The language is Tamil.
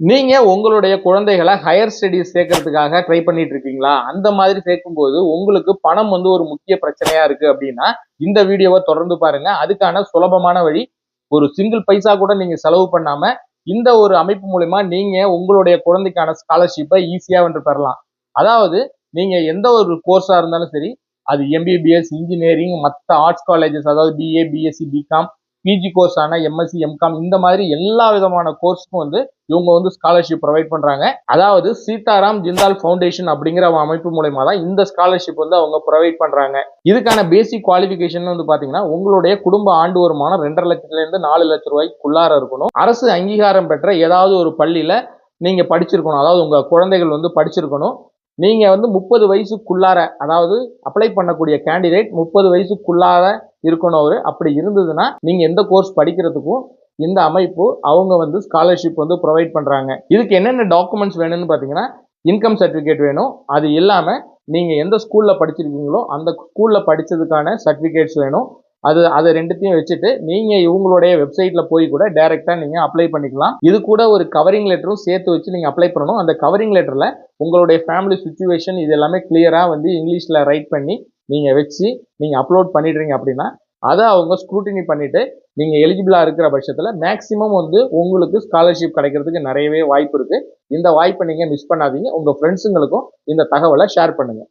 நீங்க உங்களுடைய குழந்தைகளை ஹையர் ஸ்டடீஸ் சேர்க்கறதுக்காக ட்ரை பண்ணிட்டு இருக்கீங்களா? அந்த மாதிரி சேர்க்கும்போது உங்களுக்கு பணம் வந்து ஒரு முக்கிய பிரச்சனையா இருக்கு அப்படின்னா இந்த வீடியோவை தொடர்ந்து பாருங்க. அதுக்கான சுலபமான வழி ஒரு சிங்கிள் பைசா கூட நீங்க செலவு பண்ணாம இந்த ஒரு அமைப்பு மூலயமா நீங்க உங்களுடைய குழந்தைக்கான ஸ்காலர்ஷிப்பை ஈஸியா வந்து பெறலாம். அதாவது நீங்க எந்த ஒரு கோர்ஸா இருந்தாலும் சரி அது எம்பிபிஎஸ் இன்ஜினியரிங் மற்ற ஆர்ட்ஸ் காலேஜஸ் அதாவது BA BSc BCom PG course ஆன எம்எஸ்சி எம்காம் இந்த மாதிரி எல்லா விதமான கோர்ஸ்க்கும் வந்து இவங்க வந்து ஸ்காலர்ஷிப் ப்ரொவைட் பண்றாங்க. அதாவது சீதாராம் ஜிந்தால் ஃபவுண்டேஷன் அப்படிங்கிற அமைப்பு மூலயமா தான் இந்த ஸ்காலர்ஷிப் வந்து அவங்க ப்ரொவைட் பண்றாங்க. இதுக்கான பேசிக் குவாலிஃபிகேஷன் வந்து பாத்தீங்கன்னா உங்களுடைய குடும்ப ஆண்டு வருமானம் ரெண்டரை லட்சத்துல இருந்து நாலு லட்ச ரூபாய்க்குள்ளார இருக்கணும். அரசு அங்கீகாரம் பெற்ற ஏதாவது ஒரு பள்ளியில நீங்க படிச்சிருக்கணும். அதாவது உங்க குழந்தைகள் வந்து படிச்சிருக்கணும். நீங்க வந்து முப்பது வயசுக்குள்ளார அதாவது அப்ளை பண்ணக்கூடிய கேண்டிடேட் முப்பது வயசுக்குள்ளார இருக்கணும் அவர் அப்படி இருந்ததுன்னா நீங்கள் எந்த கோர்ஸ் படிக்கிறதுக்கும் இந்த அமைப்பு அவங்க வந்து ஸ்காலர்ஷிப் வந்து ப்ரொவைட் பண்ணுறாங்க இதுக்கு என்னென்ன டாக்குமெண்ட்ஸ் வேணும்னு பார்த்தீங்கன்னா இன்கம் சர்டிஃபிகேட் வேணும். அது இல்லாமல் நீங்கள் எந்த ஸ்கூலில் படிச்சிருக்கீங்களோ அந்த ஸ்கூலில் படித்ததுக்கான சர்டிஃபிகேட்ஸ் வேணும். அது அதை ரெண்டுத்தையும் வச்சுட்டு நீங்கள் இவங்களுடைய வெப்சைட்டில் போய் கூட டேரெக்டாக நீங்கள் அப்ளை பண்ணிக்கலாம். இது கூட ஒரு கவரிங் லெட்டரும் சேர்த்து வச்சு நீங்கள் அப்ளை பண்ணணும். அந்த கவரிங் லெட்டரில் உங்களுடைய ஃபேமிலி சுச்சுவேஷன் இது எல்லாமே கிளியராக வந்து இங்கிலீஷில் ரைட் பண்ணி நீங்கள் வச்சு நீங்கள் அப்லோட் பண்ணிடுறீங்க அப்படின்னா அதை அவங்க ஸ்க்ரூட்டினி பண்ணிவிட்டு நீங்கள் எலிஜிபிளாக இருக்கிற பட்சத்தில் மேக்ஸிமம் வந்து உங்களுக்கு ஸ்காலர்ஷிப் கிடைக்கிறதுக்கு நிறையவே வாய்ப்பு இருக்குது இந்த வாய்ப்பை நீங்கள் மிஸ் பண்ணாதீங்க. உங்கள் ஃப்ரெண்ட்ஸுங்களுக்கும் இந்த தகவலை ஷேர் பண்ணுங்கள்